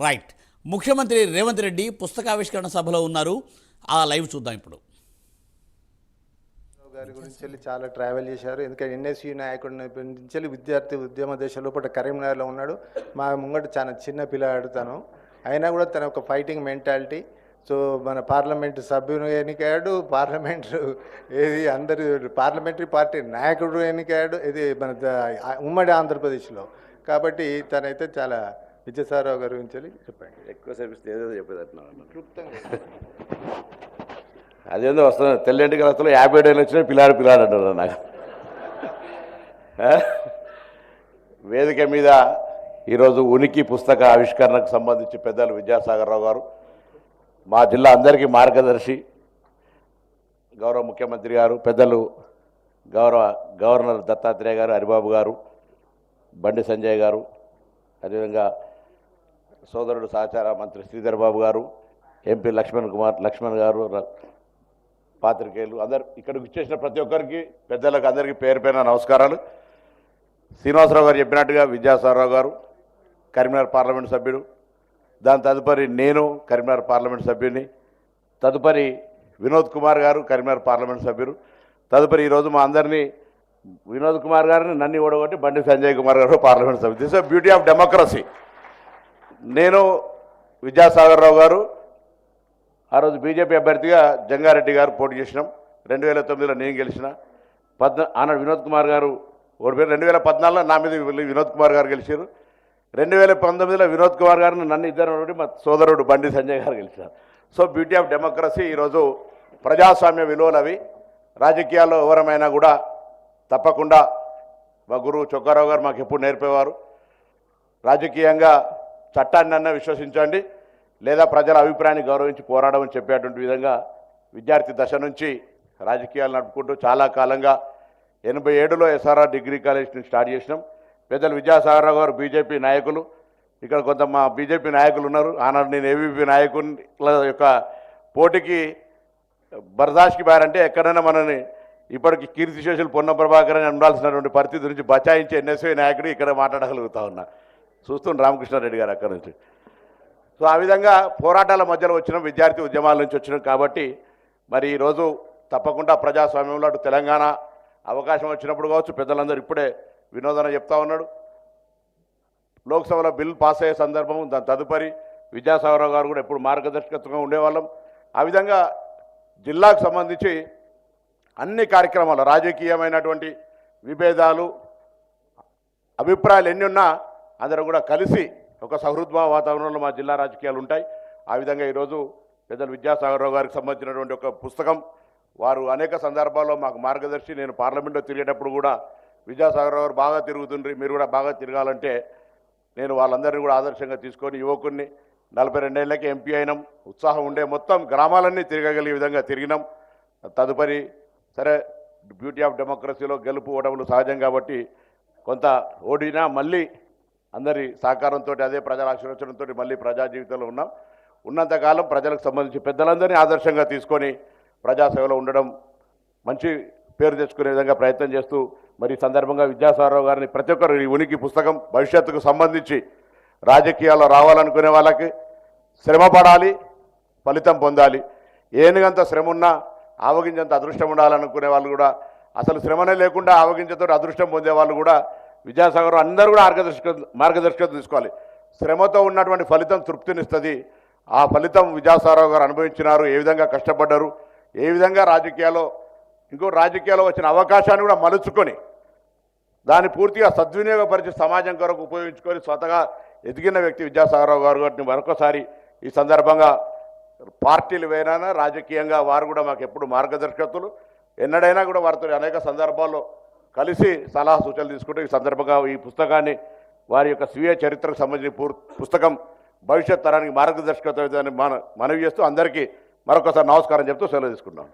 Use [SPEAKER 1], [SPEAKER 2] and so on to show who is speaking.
[SPEAKER 1] Right. ముఖ్యమంత్రి రేవంత్ రెడ్డి పుస్తకావిష్కరణ సభలో ఉన్నారు. ఆ లైవ్ చూద్దాం ఇప్పుడు.
[SPEAKER 2] గారి గురించి వెళ్ళి చాలా ట్రావెల్ చేశారు. ఎందుకంటే ఎన్ఎస్యూ నాయకుడి నుంచి వెళ్ళి విద్యార్థి ఉద్యమ దేశంలో లోపల కరీంనగర్లో ఉన్నాడు. మా ముంగట చాలా చిన్న పిల్లాడు తను. అయినా కూడా తన ఒక ఫైటింగ్ మెంటాలిటీ. సో మన పార్లమెంట్ సభ్యుడు ఎన్నికయ్యాడు పార్లమెంట్ ఏది అందరి పార్లమెంటరీ పార్టీ నాయకుడు ఎన్నికయ్యాడు. ఇది మన ఉమ్మడి ఆంధ్రప్రదేశ్లో. కాబట్టి తనైతే చాలా విజయసాయిరావు గారి గురించి వెళ్ళి చెప్పండి.
[SPEAKER 3] ఎక్కువ సేపు ఏదో చెప్పేదట్టున్నాను అదేందో వస్తుంది. తెల్లంటి కలతలో యాభై ఏళ్ళు వచ్చినా పిల్లాడు పిల్లాడు అంటున్నారు నాకు? వేదిక మీద ఈరోజు ఉనికి పుస్తక ఆవిష్కరణకు సంబంధించి పెద్దలు విద్యాసాగర్ రావు గారు మా జిల్లా అందరికీ మార్గదర్శి గౌరవ ముఖ్యమంత్రి గారు పెద్దలు గౌరవ గవర్నర్ దత్తాత్రేయ గారు హరిబాబు గారు బండి సంజయ్ గారు అదేవిధంగా సోదరుడు సహచార మంత్రి శ్రీధర్ బాబు గారు ఎంపీ లక్ష్మణ్ కుమార్ లక్ష్మణ్ గారు పాత్రికేయులు అందరు ఇక్కడికి వచ్చేసిన ప్రతి ఒక్కరికి పెద్దలకు అందరికీ పేరు పైన నమస్కారాలు. శ్రీనివాసరావు గారు చెప్పినట్టుగా విద్యాసారరావు గారు కరీంనగర్ పార్లమెంట్ సభ్యుడు. దాని తదుపరి నేను కరీంనగర్ పార్లమెంట్ సభ్యుని తదుపరి వినోద్ కుమార్ గారు కరీంనగర్ పార్లమెంట్ సభ్యులు తదుపరి ఈరోజు మా అందరినీ వినోద్ కుమార్ గారిని నన్ను ఓడగొట్టి బండి సంజయ్ కుమార్ గారు పార్లమెంట్ సభ్యులు దిస్ బ్యూటీ ఆఫ్ డెమోక్రసీ నేను విద్యాసాగర్ రావు గారు ఆ రోజు బీజేపీ అభ్యర్థిగా జంగారెడ్డి గారు పోటీ చేసినాం. రెండు వేల తొమ్మిదిలో నేను గెలిచిన. పద్నా ఆనాడు వినోద్ కుమార్ గారు ఓడిపోయారు రెండు వేల పద్నాలుగులో నా మీద వినోద్ కుమార్ గారు గెలిచారు. రెండు వేల పంతొమ్మిదిలో వినోద్ కుమార్ గారిని నన్ను ఇద్దరు మా సోదరుడు బండి సంజయ్ గారు గెలిచారు. సో బ్యూటీ ఆఫ్ డెమోక్రసీ ఈరోజు ప్రజాస్వామ్య విలువలు అవి. రాజకీయాల్లో ఎవరమైనా కూడా తప్పకుండా మా గురువు చొక్కారావు గారు మాకు ఎప్పుడు నేర్పేవారు. రాజకీయంగా చట్టాన్ని అన్న విశ్వసించండి. లేదా ప్రజల అభిప్రాయాన్ని గౌరవించి పోరాడమని చెప్పేటువంటి విధంగా విద్యార్థి దశ నుంచి రాజకీయాలు నడుపుకుంటూ చాలా కాలంగా ఎనభై ఏడులో ఎస్ఆర్ఆర్ డిగ్రీ కాలేజ్ నుంచి స్టార్ట్ చేసినాం. పెద్దలు విద్యాసాగరరావు గారు బీజేపీ నాయకులు. ఇక్కడ కొంత మా బీజేపీ నాయకులు ఉన్నారు. ఆనాడు నేను ఏబీపీ నాయకుల యొక్క పోటీకి బర్దాష్కి బారంటే ఎక్కడైనా మనని ఇప్పటికి కీర్తిశేషులు పొన్న ప్రభాకర్ అని ఉండాల్సినటువంటి పరిస్థితి నుంచి బచాయించే ఎన్ఎస్ఐ నాయకుడు ఇక్కడ మాట్లాడగలుగుతా ఉన్నా. చూస్తున్న రామకృష్ణారెడ్డి గారు అక్కడ నుంచి. సో ఆ విధంగా పోరాటాల మధ్యలో వచ్చిన విద్యార్థి ఉద్యమాల నుంచి వచ్చినాం కాబట్టి మరి ఈరోజు తప్పకుండా ప్రజాస్వామ్యంలో అటు తెలంగాణ అవకాశం వచ్చినప్పుడు కావచ్చు పెద్దలందరూ ఇప్పుడే వినోదన చెప్తా ఉన్నాడు. లోక్సభలో బిల్ పాస్ అయ్యే సందర్భం దాని తదుపరి విద్యాసాగరరావు గారు కూడా ఎప్పుడు మార్గదర్శకత్వంగా ఉండేవాళ్ళం. ఆ విధంగా జిల్లాకు సంబంధించి అన్ని కార్యక్రమాలు రాజకీయమైనటువంటి విభేదాలు అభిప్రాయాలు ఎన్ని ఉన్నా అందరం కూడా కలిసి ఒక సహృద్భావ వాతావరణంలో మా జిల్లా రాజకీయాలు ఉంటాయి. ఆ విధంగా ఈరోజు పెద్దలు విద్యాసాగరరావు గారికి సంబంధించినటువంటి ఒక పుస్తకం వారు అనేక సందర్భాల్లో మాకు మార్గదర్శి నేను పార్లమెంట్లో తిరిగేటప్పుడు కూడా విద్యాసాగరరావు గారు బాగా తిరుగుతుండ్రి మీరు కూడా బాగా తిరగాలంటే నేను వాళ్ళందరినీ కూడా ఆదర్శంగా తీసుకొని యువకుడిని నలభై రెండేళ్ళకి ఎంపీ అయినాం. ఉత్సాహం ఉండే మొత్తం గ్రామాలన్నీ తిరగగలిగే విధంగా తిరిగినాం. తదుపరి సరే బ్యూటీ ఆఫ్ డెమోక్రసీలో గెలుపు ఓటములు సహజం కాబట్టి కొంత ఓడినా మళ్ళీ అందరి సహకారంతో అదే ప్రజల ఆశీర్వచనంతో మళ్ళీ ప్రజా జీవితంలో ఉన్నాం. ఉన్నంతకాలం ప్రజలకు సంబంధించి పెద్దలందరినీ ఆదర్శంగా తీసుకొని ప్రజాసేవలో ఉండడం మంచి పేరు తెచ్చుకునే విధంగా ప్రయత్నం చేస్తూ మరి సందర్భంగా విద్యాసారావు గారిని ప్రతి ఒక్కరు ఈ ఉనికి పుస్తకం భవిష్యత్తుకు సంబంధించి రాజకీయాల్లో రావాలనుకునే వాళ్ళకి శ్రమ పడాలి ఫలితం పొందాలి. ఏనుగంత శ్రమ ఉన్నా ఆవగించంత అదృష్టం ఉండాలనుకునే వాళ్ళు కూడా అసలు శ్రమనే లేకుండా ఆవగించతో అదృష్టం పొందే వాళ్ళు కూడా విద్యాసాగర్ అందరూ కూడా మార్గదర్శక మార్గదర్శకత్వం తీసుకోవాలి. శ్రమతో ఉన్నటువంటి ఫలితం తృప్తినిస్తుంది. ఆ ఫలితం విద్యాసాగరరావు గారు అనుభవించినారు ఏ విధంగా కష్టపడ్డారు ఏ విధంగా రాజకీయాల్లో ఇంకో రాజకీయాల్లో వచ్చిన అవకాశాన్ని కూడా మలుచుకొని దాన్ని పూర్తిగా సద్వినియోగపరిచి సమాజం కొరకు ఉపయోగించుకొని స్వతగా ఎదిగిన వ్యక్తి విద్యాసాగరరావు గారు గారిని మరొకసారి ఈ సందర్భంగా పార్టీలు వేరైనా రాజకీయంగా వారు కూడా మాకు ఎప్పుడు మార్గదర్శకత్తులు ఎన్నడైనా కూడా వారితో అనేక సందర్భాల్లో కలిసి సలహా సూచనలు తీసుకుంటూ ఈ సందర్భంగా ఈ పుస్తకాన్ని వారి యొక్క స్వీయ చరిత్రకు సంబంధించిన పూర్ పుస్తకం భవిష్యత్ తరానికి మార్గదర్శకత మన మనవి చేస్తూ అందరికీ మరొకసారి నమస్కారం చెప్తూ సెలవు తీసుకున్నాను